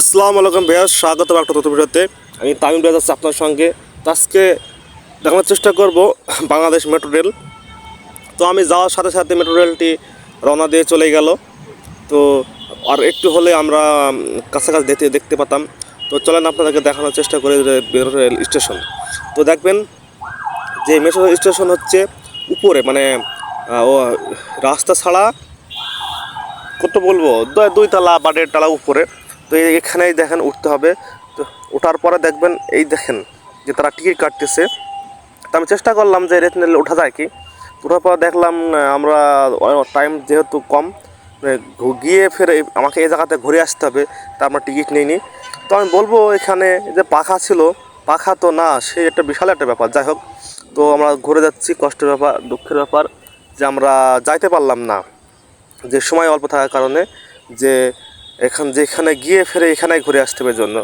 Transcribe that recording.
আসসালামু আলাইকুম বেয়াজ স্বাগত একটা নতুন ভিডিওতে। আমি তামিম বেয়াজ আছি আপনার সঙ্গে। আজকে দেখানোর চেষ্টা করব বাংলাদেশ মেট্রো রেল। তো আমি যাওয়ার সাথে সাথে মেট্রো রেলটি রওনা দিয়ে চলে গেল। তো আর একটু হলে আমরা কাছাকাছি দেখতে দেখতে পেতাম। তো চলেন আপনাদেরকে দেখানোর চেষ্টা করি মেট্রো রেল স্টেশন। তো দেখবেন যে মেট্রো রেল স্টেশন হচ্ছে উপরে মানে ও রাস্তা ছাড়া, কত বলব? দুই তালা বা দেড় তালা উপরে। তো এখানেই দেখেন উঠতে হবে। তো ওঠার পরে দেখবেন এই দেখেন যে তারা টিকিট কাটতেছে। তো আমি চেষ্টা করলাম যে রেট নিলে ওঠা যায় কি। ওঠার পর দেখলাম আমরা টাইম যেহেতু কম মানে গিয়ে ফের আমাকে এই জায়গাতে ঘুরে আসতে হবে। তা আমরা টিকিট নিইনি। তো আমি বলব এখানে যে পাখা ছিল, পাখা তো না, সে একটা বিশাল একটা ব্যাপার। যাই হোক, তো আমরা ঘুরে যাচ্ছি, কষ্টের ব্যাপার, দুঃখের ব্যাপার যে আমরা যাইতে পারলাম না। যে সময় অল্প থাকার কারণে যে এখান যেখানে গিয়ে ফেরে এখানে ঘুরে আসতে হবে জন্য।